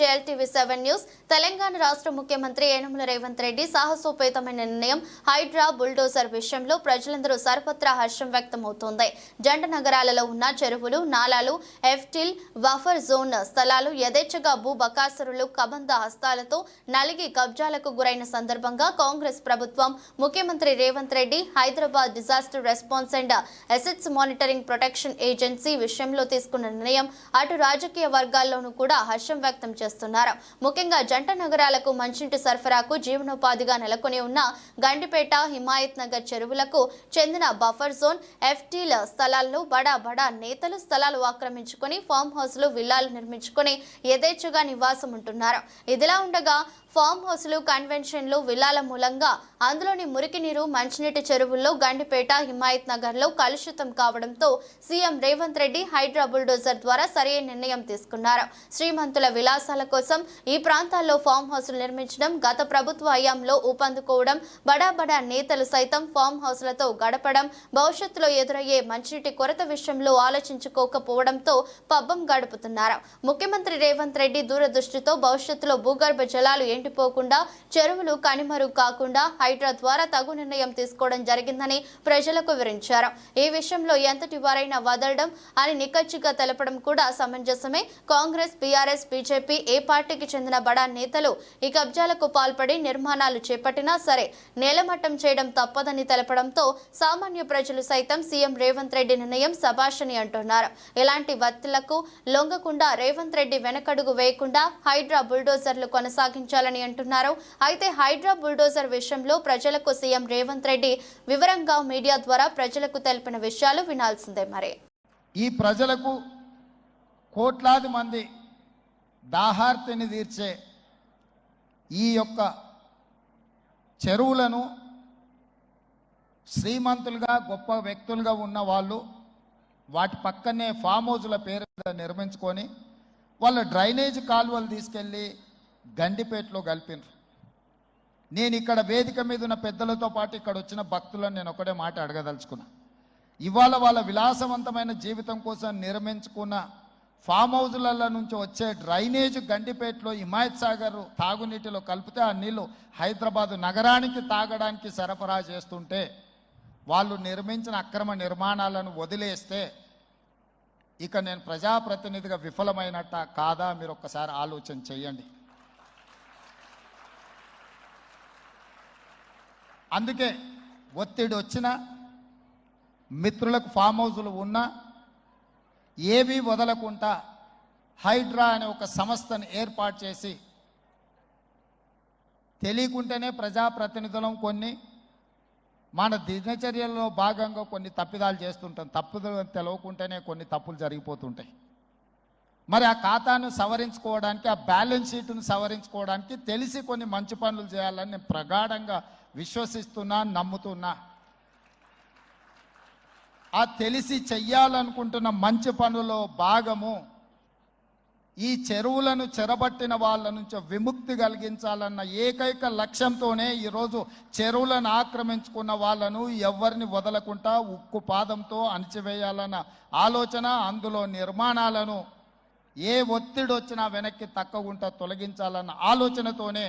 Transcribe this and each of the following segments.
JLTV seven news. Telangana రాష్ట్ర ముఖ్యమంత్రి ఏనుముల రేవంత్ రెడ్డి సాహసోపేతమైన నిర్ణయం హైడ్రా బుల్డోజర్ విషయంలో ప్రజలందరూ సర్వత్రా హర్షం వ్యక్తమవుతోంది. జంట నగరాలలో ఉన్న చెరువులు నాలాలు ఎఫ్టిల్ బఫర్ జోన్ స్థలాలు యథేచ్ఛగా భూ బకాసురులు కబంధ హస్తాలతో నలిగి కబ్జాలకు గురైన సందర్భంగా కాంగ్రెస్ ప్రభుత్వం ముఖ్యమంత్రి Revanth Reddy Hyderabad disaster response and assets monitoring protection agency విషయంలో తీసుకున్న నిర్ణయం అటు రాజకీయ వర్గాల్లోనూ కూడా హర్షం వ్యక్తం చేస్తున్నారు. ముఖ్యంగా జంట నగరాలకు మంచినీటి సరఫరాకు జీవనోపాధిగా నెలకొని ఉన్న గండిపేట హిమాయత్ నగర్ చెరువులకు చెందిన బఫర్ జోన్ ఎఫ్టీల స్థలాల్లో బడా బడా నేతలు స్థలాలు ఆక్రమించుకొని ఫామ్ హౌస్లు విల్లాలు నిర్మించుకొని యథేచ్ఛగా నివాసం ఉంటున్నారు ఇదిలా ఉండగా ఫామ్ హౌస్లు కన్వెన్షన్లు విల్లాల మూలంగా అందులోని మురికి నీరు మంచినీటి చెరువుల్లో గండిపేట హిమాయత్ నగర్లో కలుషితం కావడంతో CM Revanth Reddy HYDRAA bulldozer ద్వారా సరైన నిర్ణయం తీసుకున్నారు. శ్రీమంతుల విలాసాల కోసం ఈ ప్రాంతాల్లో ఫామ్ హౌస్లు నిర్మించడం గత ప్రభుత్వ హయాంలో ఊపందుకోవడం బడా బడా నేతలు సైతం ఫామ్ హౌస్లతో గడపడం భవిష్యత్తులో ఎదురయ్యే మంచినీటి కొరత విషయంలో ఆలోచించుకోకపోవడంతో పబ్బం గడుపుతున్నారు. ముఖ్యమంత్రి రేవంత్ రెడ్డి దూరదృష్టితో భవిష్యత్తులో భూగర్భ జలాలు ఎండిపోకుండా చెరువులు కనిమరు కాకుండా హైడ్రా ద్వారా తగు నిర్ణయం తీసుకోవడం జరిగిందని ప్రజలకు వివరించారు. ఈ విషయంలో ఎంతటి వారైనా వదలడం అని నిక్కచ్చిగా తెలపడం కూడా సమంజసమే. కాంగ్రెస్ బీఆర్ఎస్ బీజేపీ ఏ పార్టీకి చెందిన బడా నేతలు ఈ కబ్జాలకు పాల్పడి నిర్మాణాలు చేపట్టినా సరే నేలమట్టం చేయడం తప్పదని తెలపడంతో సామాన్య ప్రజలు సైతం సీఎం రేవంత్ రెడ్డి నిర్ణయం సభాషని అంటున్నారు. ఇలాంటి వత్తులకు లొంగకుండా రేవంత్ రెడ్డి వెనకడుగు వేయకుండా హైడ్రా బుల్డోజర్లు కొనసాగించాలని అంటున్నారు. అయితే హైడ్రా బుల్డోజర్ విషయంలో ప్రజలకు సీఎం రేవంత్ రెడ్డి వివరంగా మీడియా ద్వారా ప్రజలకు తెలిపిన విషయాలు వినాల్సిందే మరి. ఈ ప్రజలకు కోట్లాది మంది దాహార్తిని తీర్చే ఈ యొక్క చెరువులను శ్రీమంతులుగా గొప్ప వ్యక్తులుగా ఉన్న వాళ్ళు వాటి పక్కనే ఫామ్ హౌజుల పేరు నిర్మించుకొని వాళ్ళ డ్రైనేజ్ కాలువలు తీసుకెళ్ళి గండిపేటలో కలిపినారు. నేను ఇక్కడ వేదిక మీద ఉన్న పెద్దలతో పాటు ఇక్కడ వచ్చిన భక్తులను నేను ఒకటే మాట అడగదలుచుకున్నా. ఇవాళ వాళ్ళ విలాసవంతమైన జీవితం కోసం నిర్మించుకున్న ఫామ్ హౌజులలో నుంచి వచ్చే డ్రైనేజ్ గండిపేటలో హిమాయత్ సాగర్ తాగునీటిలో కలిపితే ఆ నీళ్ళు హైదరాబాదు నగరానికి తాగడానికి సరఫరా చేస్తుంటే వాళ్ళు నిర్మించిన అక్రమ నిర్మాణాలను వదిలేస్తే ఇక నేను ప్రజాప్రతినిధిగా విఫలమైనట్ట కాదా? మీరు ఒక్కసారి ఆలోచన చేయండి. అందుకే ఒత్తిడి వచ్చినా మిత్రులకు ఫామ్ హౌజులు ఉన్నా ఏవి వదలకుండా హైడ్రా అనే ఒక సంస్థను ఏర్పాటు చేసి తెలియకుంటేనే ప్రజాప్రతినిధులం కొన్ని మన దినచర్యల్లో భాగంగా కొన్ని తప్పిదాలు చేస్తుంటాం. తప్పుదలు తెలవకుంటేనే కొన్ని తప్పులు జరిగిపోతుంటాయి. మరి ఆ ఖాతాను సవరించుకోవడానికి ఆ బ్యాలెన్స్ షీట్ను సవరించుకోవడానికి తెలిసి కొన్ని మంచి పనులు చేయాలని నేను ప్రగాఢంగా విశ్వసిస్తున్నా నమ్ముతున్నా. ఆ తెలిసి చెయ్యాలనుకుంటున్న మంచి పనులో భాగము ఈ చెరువులను చెరబట్టిన వాళ్ళ నుంచి విముక్తి కలిగించాలన్న ఏకైక లక్ష్యంతోనే ఈరోజు చెరువులను ఆక్రమించుకున్న వాళ్ళను ఎవరిని వదలకుండా ఉక్కు పాదంతో అణిచివేయాలన్న ఆలోచన అందులో నిర్మాణాలను ఏ ఒత్తిడి వచ్చినా వెనక్కి తక్కకుండా తొలగించాలన్న ఆలోచనతోనే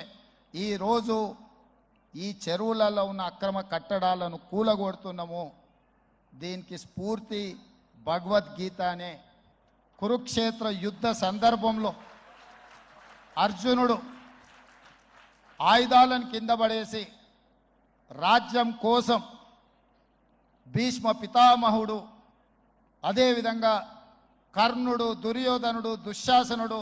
ఈరోజు ఈ చెరువులలో ఉన్న అక్రమ కట్టడాలను కూలగొడుతున్నాము. దీనికి స్ఫూర్తి భగవద్గీత అనే కురుక్షేత్ర యుద్ధ సందర్భంలో అర్జునుడు ఆయుధాలను కింద పడేసి రాజ్యం కోసం భీష్మ పితామహుడు అదేవిధంగా కర్ణుడు దుర్యోధనుడు దుశ్శాసనుడు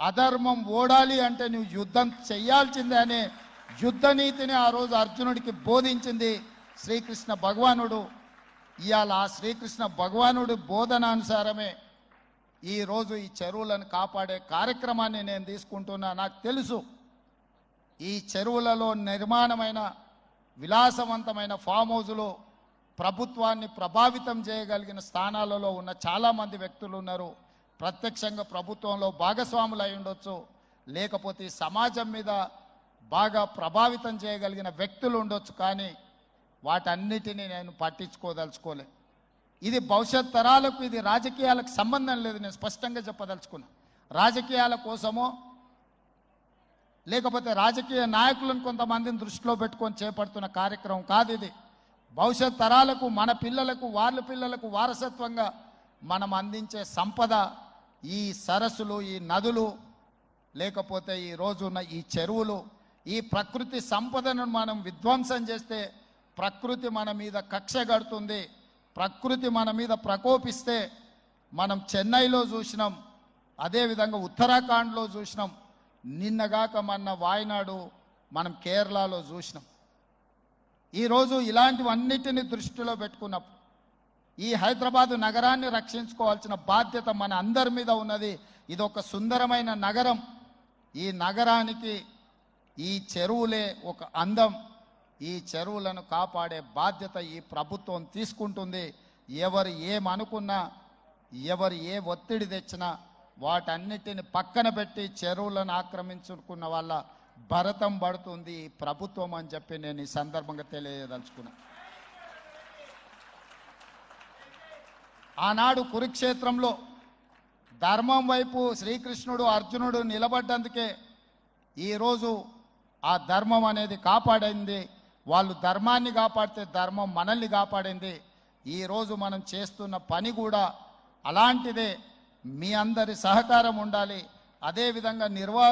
అధర్మం ఓడాలి అంటే నువ్వు యుద్ధం చెయ్యాల్సిందే అనే యుద్ధ నీతిని ఆ రోజు అర్జునుడికి బోధించింది శ్రీకృష్ణ భగవానుడు. ఇవాళ ఆ శ్రీకృష్ణ భగవానుడి బోధనానుసారమే ఈరోజు ఈ చెరువులను కాపాడే కార్యక్రమాన్ని నేను తీసుకుంటున్నా. నాకు తెలుసు ఈ చెరువులలో నిర్మాణమైన విలాసవంతమైన ఫామ్ హౌజులు ప్రభుత్వాన్ని ప్రభావితం చేయగలిగిన స్థానాలలో ఉన్న చాలామంది వ్యక్తులు ఉన్నారు. ప్రత్యక్షంగా ప్రభుత్వంలో భాగస్వాములు అయి ఉండొచ్చు. లేకపోతే సమాజం మీద బాగా ప్రభావితం చేయగలిగిన వ్యక్తులు ఉండొచ్చు కానీ వాటన్నిటినీ నేను పట్టించుకోదలుచుకోలే. ఇది భవిష్యత్ తరాలకు ఇది రాజకీయాలకు సంబంధం లేదు నేను స్పష్టంగా చెప్పదలుచుకున్నా. రాజకీయాల కోసమో లేకపోతే రాజకీయ నాయకులను కొంతమందిని దృష్టిలో పెట్టుకొని చేపడుతున్న కార్యక్రమం కాదు ఇది. భవిష్యత్ తరాలకు మన పిల్లలకు వాళ్ళ పిల్లలకు వారసత్వంగా మనం అందించే సంపద ఈ సరస్సులు ఈ నదులు లేకపోతే ఈ రోజున్న ఈ చెరువులు ఈ ప్రకృతి సంపదను మనం విధ్వంసం చేస్తే ప్రకృతి మన మీద కక్ష కడుతుంది ప్రకృతి మన మీద ప్రకోపిస్తే మనం చెన్నైలో చూసినాం అదేవిధంగా ఉత్తరాఖండ్లో చూసినాం నిన్నగాక మొన్న వాయనాడు మనం కేరళలో చూసినాం. ఈరోజు ఇలాంటివన్నిటిని దృష్టిలో పెట్టుకున్నప్పుడు ఈ హైదరాబాదు నగరాన్ని రక్షించుకోవాల్సిన బాధ్యత మన అందరి మీద ఉన్నది. ఇది ఒక సుందరమైన నగరం. ఈ నగరానికి ఈ చెరువులే ఒక అందం. ఈ చెరువులను కాపాడే బాధ్యత ఈ ప్రభుత్వం తీసుకుంటుంది. ఎవరు ఏమనుకున్నా ఎవరు ఏ ఒత్తిడి తెచ్చినా వాటన్నిటిని పక్కన పెట్టి చెరువులను ఆక్రమించుకున్న వాళ్ళ భరతం పడుతుంది ఈ ప్రభుత్వం అని చెప్పి నేను ఈ సందర్భంగా తెలియదలుచుకున్నాను ఆనాడు కురుక్షేత్రంలో ధర్మం వైపు శ్రీకృష్ణుడు అర్జునుడు నిలబడ్డందుకే ఈరోజు ఆ ధర్మం అనేది కాపాడింది. వాళ్ళు ధర్మాన్ని కాపాడితే ధర్మం మనల్ని కాపాడింది. ఈరోజు మనం చేస్తున్న పని కూడా అలాంటిదే. మీ అందరి సహకారం ఉండాలి. అదేవిధంగా నిర్వా